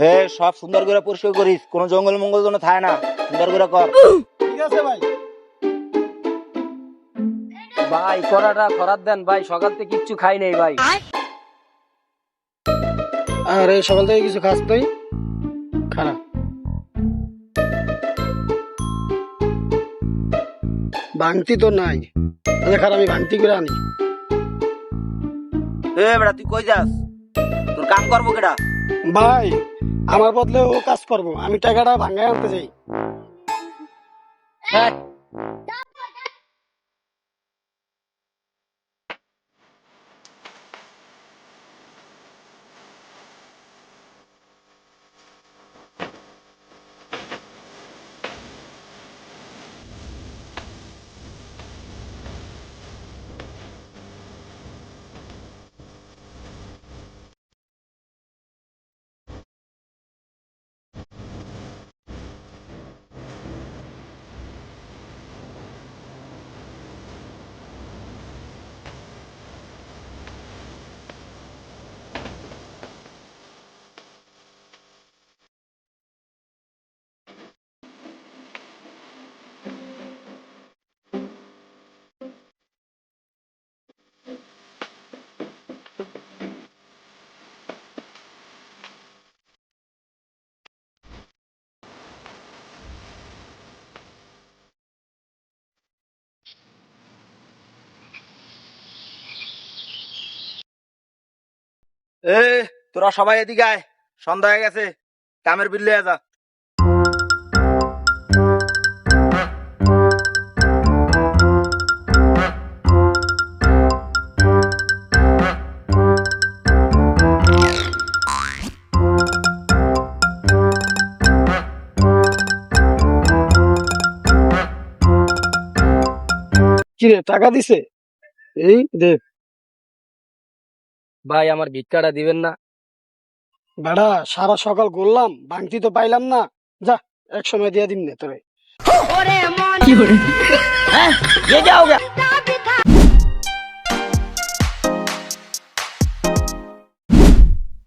হে সব সুন্দর করে পরিষ্কার করিস। কোনো জঙ্গল মঙ্গল যেন থাকে না। সুন্দর করে কর। ঠিক আছে ভাই। ভাই করাটা খরার দেন ভাই সকাল থেকে কিচ্ছু খাই নাই ভাই। আরে সকাল থেকে কিছু খাস তুই খারাপ ভাঙতি তো নাই। আচ্ছা খারাপ আমি ভাঙতি করে আনি। এ বেটা তুই কই যাস? তোর কাম করব কেডা? ভাই আমার বদলে ও কাজ করব। আমি টাকাটা ভাঙায় আনতে চাই। হ্যাঁ। এ, তোরা সবাই এদিকে আয়। সন্ধ্যা হয়ে গেছে। কামের বিল লিয়ে যা। কিরে, টাকা দিছে? এই দে ভাই আমার ভিক্ষাটা দিবেন না। বেড়া সারা সকাল ঘুরলাম ভাঙতি তো পাইলাম না। যা এক সময় দিয়ে দিন নে তোরে। কি করে? হ্যাঁ